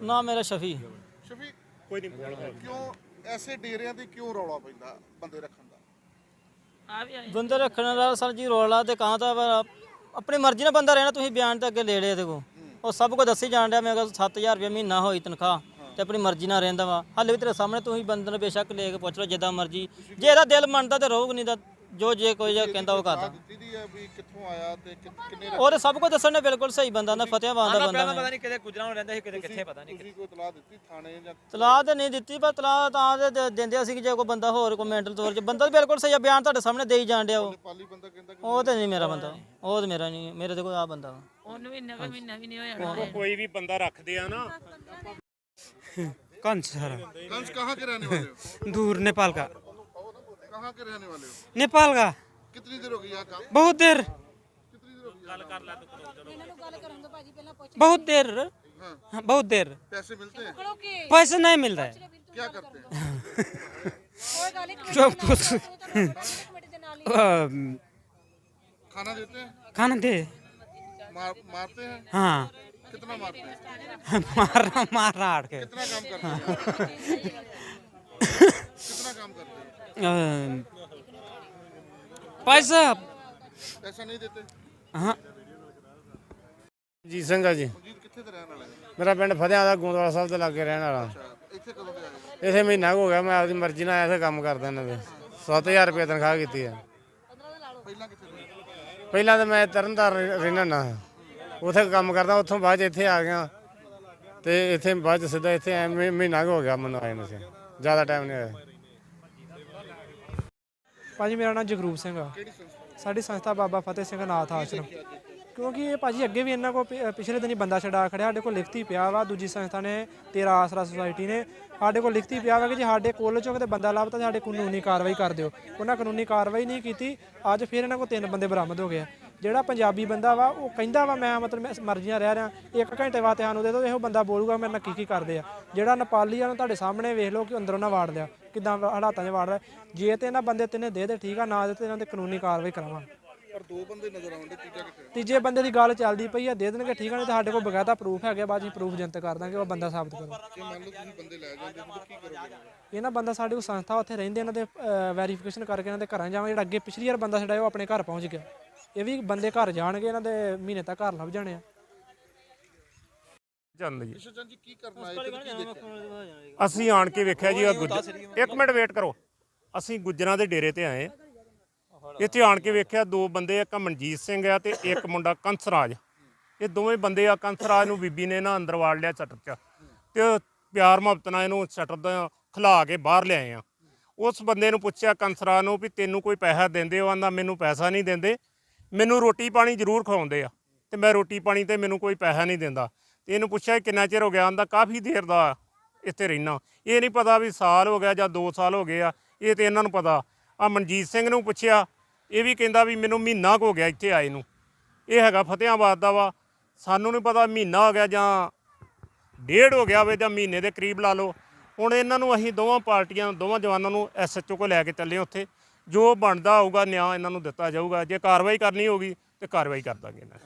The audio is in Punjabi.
ਨਾਮ ਮੇਰਾ ਸ਼ਫੀ। ਸ਼ਫੀ ਕੋਈ ਨਹੀਂ ਕਿਉਂ ਐਸੇ ਡੇਰਿਆਂ ਤੇ ਕਿਉਂ ਰੌਲਾ ਪੈਂਦਾ ਬੰਦੇ ਰੱਖਣ ਦਾ? ਬੰਦੇ ਰੱਖਣ ਦਾ ਸਰ ਜੀ ਰੋਲਾ ਤੇ ਕਾਂ ਤਾਂ ਆਪਣੀ ਮਰਜ਼ੀ ਨਾਲ ਬੰਦਾ ਰਹਿਣਾ ਤੁਸੀਂ ਬਿਆਨ ਤਾਂ ਅੱਗੇ ਲੈ ਲਿਆ ਇਹਦੇ ਕੋ ਉਹ ਸਭ ਕੁਝ ਦੱਸੀ ਜਾਣ ਡਿਆ ਮੇਰੇ ਕੋਲ 7000 ਰੁਪਏ ਮਹੀਨਾ ਹੋਈ ਤਨਖਾਹ ਤੇ ਆਪਣੀ ਮਰਜ਼ੀ ਨਾਲ ਰਹਿੰਦਾ ਵਾ। ਹਾਲੇ ਵੀ ਤੇਰੇ ਸਾਹਮਣੇ ਤੁਸੀਂ ਬੰਦੇ ਨੂੰ ਬੇਸ਼ੱਕ ਲੈ ਕੇ ਪੁੱਛ ਲਓ ਜਿੱਦਾਂ ਮਰਜ਼ੀ। ਜੇ ਇਹਦਾ ਦਿਲ ਮੰਨਦਾ ਤੇ ਰਹੂਗਾ ਨਹੀਂ ਤਾਂ ਜੋ ਜੇ ਕੋਈ ਜੇ ਕਹਿੰਦਾ ਉਹ ਕਰਦਾ ਦਿੱਤੀ ਦੀ ਹੈ ਵੀ ਕਿੱਥੋਂ ਆਇਆ ਤੇ ਕਿ- ਕਿੰਨੇ ਉਹ ਤੇ ਸਭ ਕੁਝ ਦੱਸਣ ਨੇ ਬਿਲਕੁਲ ਸਹੀ ਬੰਦਾ ਨਾ ਫਤਿਆਬਾਦ ਦਾ ਬੰਦਾ ਪਤਾ ਨਹੀਂ ਕਿਤੇ ਗੁਜਰਾਂ ਰਹਿੰਦਾ ਸੀ ਕਿਤੇ ਕਿੱਥੇ ਪਤਾ ਨਹੀਂ ਤੁਸੀਂ ਕੋਈ ਤਲਾਹ ਦਿੱਤੀ ਥਾਣੇ ਜਾਂ ਤਲਾਹ ਤੇ ਨਹੀਂ ਦਿੱਤੀ ਪਰ ਤਲਾਹ ਤਾਂ ਦੇ- ਦੇ- ਦਿੰਦੇ ਸੀ ਕਿ ਜੇ ਕੋਈ ਬੰਦਾ ਹੋਰ ਕੋਈ ਮੈਂਟਲ ਤੌਰ 'ਚ ਬੰਦਾ ਤਾਂ ਬਿਲਕੁਲ ਸਹੀ ਆ ਬਿਆਨ ਤੁਹਾਡੇ ਸਾਹਮਣੇ ਦੇਈ ਜਾਣ ਡਿਆ ਉਹ ਪਾਲੀ ਬੰਦਾ ਕਹਿੰਦਾ ਕਿ ਉਹ ਤੇ ਨਹੀਂ ਮੇਰਾ ਬੰਦਾ ਉਹ ਤੇ ਮੇਰਾ ਨਹੀਂ ਮੇਰੇ ਤੇ ਕੋਈ ਆ ਬੰਦਾ ਵਾ ਉਹਨੂੰ ਵੀ ਨਵੇਂ ਮਹੀਨਾ ਵੀ ਨਹੀਂ ਹੋਇਆ ਕੋਈ ਵੀ ਬੰਦਾ ਰੱਖਦੇ ਆ ਨਾ कौन सा सर कंस कहाँ के रहने वाले हो दूर नेपाल का कहाँ के रहने वाले हो? नेपाल का। कितनी देर हो गई यहाँ काम? बहुत देर। बहुत देर। हाँ, बहुत देर। पैसे मिलते हैं? पैसे नहीं मिल रहा। है क्या करते हैं? कुछ। खाना देते हैं? खाना दे। मार, मारते हैं? हाँ। कितना मारते हैं? मार रहा मार रहा आड़ कितना काम करते हैं? कितना काम करते हैं अम, पैसा पैसा नहीं देते हाँ ਜੀ ਸਿੰਘ ਆ ਜੀ ਮਨਜੀਤ ਕਿੱਥੇ ਦੇ ਰਹਿਣ ਵਾਲੇ ਹੋ? ਮੇਰਾ ਪਿੰਡ ਫਤਿਆਂ ਦਾ ਗੋਂਦਵਾਲ ਸਾਹਿਬ ਦੇ ਲਾਗੇ ਰਹਿਣ ਵਾਲਾ ਅੱਛਾ ਇੱਥੇ ਕਦੋਂ ਦੇ ਆਏ ਹੋ? ਇਥੇ ਮਹੀਨਾ ਕੁ ਹੋ ਗਿਆ ਮੈਂ ਆਪਦੀ ਮਰਜ਼ੀ ਨਾਲ ਇੱਥੇ ਕੰਮ ਕਰਦਾ ਇਹਨਾਂ ਦੇ 7000 ਰੁਪਏ ਤਨਖਾਹ ਕੀਤੀ ਹੈ ਪਹਿਲਾਂ ਕਿੱਥੇ ਰਹੇ ਪਹਿਲਾਂ ਤਾਂ ਮੈਂ ਤਰਨਤਾਰਨ ਰਹਿਣਾ ਨਾ ਉਥੇ ਕੰਮ ਕਰਦਾ ਉੱਥੋਂ ਬਾਅਦ 'ਚ ਇੱਥੇ ਆ ਗਿਆ ਤੇ ਇੱਥੇ ਬਾਅਦ 'ਚ ਸਿੱਧਾ ਇੱਥੇ ਆਇਆ। ਮਹੀ- ਮਹੀਨਾ ਕੁ ਹੋ ਗਿਆ ਮੈਨੂੰ ਆਏ ਨੂੰ ਸੀ ਜ਼ਿਆਦਾ ਟਾਈਮ ਨਹੀਂ ਹੋਇਆ ਭਾਜੀ, ਮੇਰਾ ਨਾਮ ਜਗਰੂਪ ਸਿੰਘ ਆ। ਸਾਡੀ ਸੰਸਥਾ ਬਾਬਾ ਫਤਿਹ ਸਿੰਘ ਨਾਥ ਆਸ਼ਰਮ। ਕਿਉਂਕਿ ਇਹ ਭਾਜੀ, ਅੱਗੇ ਵੀ ਇਹਨਾਂ ਕੋ ਪਿਛਲੇ ਦਿਨੀ ਬੰਦਾ ਛਡਾ ਖੜਿਆ, ਸਾਡੇ ਕੋਲ ਲਿਖਤੀ ਪਿਆ ਵਾ, ਦੂਜੀ ਸੰਸਥਾ ਨੇ, ਤੇਰਾ ਆਸਰਾ ਸੁਸਾਇਟੀ ਨੇ, ਸਾਡੇ ਕੋਲ ਲਿਖਤੀ ਪਿਆ ਵਾ ਕਿ ਜੇ ਸਾਡੇ ਕੋਲ ਚੋਂ ਕਿਤੇ ਬੰਦਾ ਲੱਭਦਾ ਸਾਡੇ ਕਾਨੂੰਨੀ ਕਾਰਵਾਈ ਕਰ ਦਿਓ। ਉਹਨਾਂ ਕਾਨੂੰਨੀ ਕਾਰਵਾਈ ਨਹੀਂ ਕੀਤੀ, ਅੱਜ ਫਿਰ ਇਹਨਾਂ ਕੋਲ ਤਿੰਨ ਬੰਦੇ ਬਰਾਮਦ ਹੋ ਗਏ ਆ। ਜਿਹੜਾ ਪੰਜਾਬੀ ਬੰਦਾ ਵਾ, ਉਹ ਕਹਿੰਦਾ ਵਾ, ਮੈਂ ਮਤਲਬ ਮੈਂ ਮਰਜ਼ੀਆਂ ਰਹਿ ਰਿਹਾ, ਇੱਕ ਘੰਟੇ ਵਾਸਤੇ ਸਾਨੂੰ ਦੇ ਦਿਓ, ਇਹੋ ਬੰਦਾ ਬੋਲੂਗਾ, ਮੇਰੇ ਨਾਲ ਕੀ ਕੀ ਕਰਦੇ ਆ। ਜਿਹੜਾ ਨੇਪਾਲੀ ਆ ਨੂੰ ਤੁਹਾਡੇ ਸਾਹਮਣੇ ਵੇਖ ਲਓ ਕਿ ਅੰਦਰੋਂ ਨਾ ਵਾੜ ਲਿਆ। ਕਿਦਾਂ ਹਾਲਾਤਾਂ 'ਚ ਵਾੜ ਜੇ ਤੇ ਇਹਨਾਂ ਬੰਦੇ ਤਿੰਨੇ ਦੇ ਦੇ ਠੀਕ ਆ ਨਾ ਦੇ ਤੇ ਇਹਨਾਂ ਤੇ ਕਾਨੂੰਨੀ ਕਾਰਵਾਈ ਕਰਾਵਾਂਗੇ। ਪਰ ਦੋ ਬੰਦੇ ਨਜ਼ਰ ਆਉਂਦੇ ਤੀਜਾ ਕਿੱਥੇ? ਤੀਜੇ ਬੰਦੇ ਦੀ ਗੱਲ ਚੱਲਦੀ ਪਈ ਆ ਦੇ ਦੇਣਗੇ ਠੀਕ ਆ ਨਹੀਂ ਤਾਂ ਸਾਡੇ ਕੋਲ ਬਗਾਤਾ ਪ੍ਰੂਫ ਹੈਗੇ ਬਾਜੀ ਪ੍ਰੂਫ ਜਨਤਕ ਕਰ ਦਾਂਗੇ ਉਹ ਬੰਦਾ ਸਾਬਤ ਕਰੋ ਜੇ ਮੰਨ ਲਓ ਤੁਸੀਂ ਬੰਦੇ ਲੈ ਜਾਂਦੇ ਹੋ ਕੀ ਕਰੋਗੇ? ਇਹਨਾਂ ਬੰਦਾ ਸਾਡੇ ਕੋਲ ਸੰਸਥਾ ਉੱਥੇ ਰਹਿੰਦੇ ਇਹਨਾਂ ਦੇ ਵੈਰੀਫਿਕੇਸ਼ਨ ਕਰਕੇ ਇਹਨਾਂ ਦੇ ਘਰਾਂ ਜਾਵਾਂਗੇ ਜਿਹੜਾ ਅੱਗੇ ਪਿਛਲੀ ਵਾਰ ਬੰਦਾ ਛਡਾਇਆ ਉਹ ਆਪਣੇ ਘਰ ਪਹੁੰਚ ਗਿਆ। ਇਹ ਵੀ ਬੰਦੇ ਘਰ ਜਾਣਗੇ ਇਹਨਾਂ ਦੇ ਮਹੀਨੇ ਤੱਕ ਘਰ ਲੱਭ ਜਾਣੇ ਆ। ਚੱਲ ਜੀ ਕਿਸ਼ਨ ਜੀ ਕੀ ਕਰਨਾ ਹੈ? ਤੇ ਕੀ ਦੇਖਿਆ? ਅਸੀਂ ਆਣ ਕੇ ਵੇਖਿਆ ਜੀ ਆ ਇੱਕ ਮਿੰਟ ਵੇਟ ਕਰੋ। ਅਸੀਂ ਗੁੱਜਰਾਂ ਦੇ ਡੇਰੇ ਤੇ ਆਏ। ਇੱਥੇ ਆਣ ਕੇ ਵੇਖਿਆ ਦੋ ਬੰਦੇ ਇੱਕ ਮਨਜੀਤ ਸਿੰਘ ਆ ਤੇ ਇੱਕ ਮੁੰਡਾ ਕੰਸਰਾਜ। ਇਹ ਦੋਵੇਂ ਬੰਦੇ ਆ ਕੰਸਰਾਜ ਨੂੰ ਬੀਬੀ ਨੇ ਨਾ ਅੰਦਰ ਵਾੜ ਲਿਆ ਸ਼ਟਰ 'ਚ। ਤੇ ਉਹ ਪਿਆਰ ਮੁਹੱਬਤ ਨਾਲ ਇਹਨੂੰ ਸ਼ਟਰ ਦਾ ਖਿਲਾ ਕੇ ਬਾਹਰ ਲਿਆਏ ਆ। ਉਸ ਬੰਦੇ ਨੂੰ ਪੁੱਛਿਆ ਕੰਸਰਾ ਨੂੰ ਵੀ ਤੈਨੂੰ ਕੋਈ ਪੈਸਾ ਦਿੰਦੇ ਹੋ? ਆਂਦਾ ਮੈਨੂੰ ਪੈਸਾ ਨਹੀਂ ਦਿੰਦੇ। ਮੈਨੂੰ ਰੋਟੀ ਪਾਣੀ ਜ਼ਰੂਰ ਖਵਾਉਂਦੇ ਆ। ਤੇ ਮੈਂ ਰੋਟੀ ਪਾਣੀ ਤੇ ਮੈਨੂੰ ਕੋਈ ਪੈਸਾ ਨਹੀਂ ਦਿੰਦਾ। ਤੇ ਇਹਨੂੰ ਪੁੱਛਿਆ ਕਿੰਨਾ ਚਿਰ ਹੋ ਗਿਆ? ਆਂਦਾ, ਕਾਫੀ ਦੇਰ ਦਾ ਇੱਥੇ ਰਹਿਣਾ ਇਹ ਨਹੀਂ ਪਤਾ ਵੀ ਸਾਲ ਹੋ ਗਿਆ ਜਾਂ 2 ਸਾਲ ਹੋ ਗਏ ਆ, ਇਹ ਤੇ ਇਹਨਾਂ ਨੂੰ ਪਤਾ। ਆ ਮਨਜੀਤ ਸਿੰਘ ਨੂੰ ਪੁੱਛਿਆ, ਇਹ ਵੀ ਕਹਿੰਦਾ ਵੀ ਮੈਨੂੰ ਮਹੀਨਾ ਕੁ ਹੋ ਗਿਆ ਇੱਥੇ ਆਏ ਨੂੰ। ਇਹ ਹੈਗਾ ਫਤਿਆਬਾਦ ਦਾ ਵਾ। ਸਾਨੂੰ ਨਹੀਂ ਪਤਾ ਮਹੀਨਾ ਹੋ ਗਿਆ ਜਾਂ ਡੇਢ ਹੋ ਗਿਆ ਵੇ ਜਾਂ ਮਹੀਨੇ ਦੇ ਕਰੀਬ ਲਾ ਲਓ। ਹੁਣ ਇਹਨਾਂ ਨੂੰ ਅਸੀਂ ਦੋਵਾਂ ਪਾਰਟੀਆਂ ਦੋਵਾਂ ਜਵਾਨਾਂ ਨੂੰ ਐਸਐਚਓ ਕੋ ਲੈ ਕੇ ਚੱਲੇ ਉੱਥੇ। ਜੋ ਬਣਦਾ ਹੋਊਗਾ, ਨਿਆਂ ਇਹਨਾਂ ਨੂੰ ਦਿੱਤਾ ਜਾਊਗਾ। ਜੇ ਕਾਰਵਾਈ ਕਰਨੀ ਹੋਗੀ ਤੇ ਕਾਰਵਾਈ ਕਰ ਦਾਂਗੇ ਇਹਨਾਂ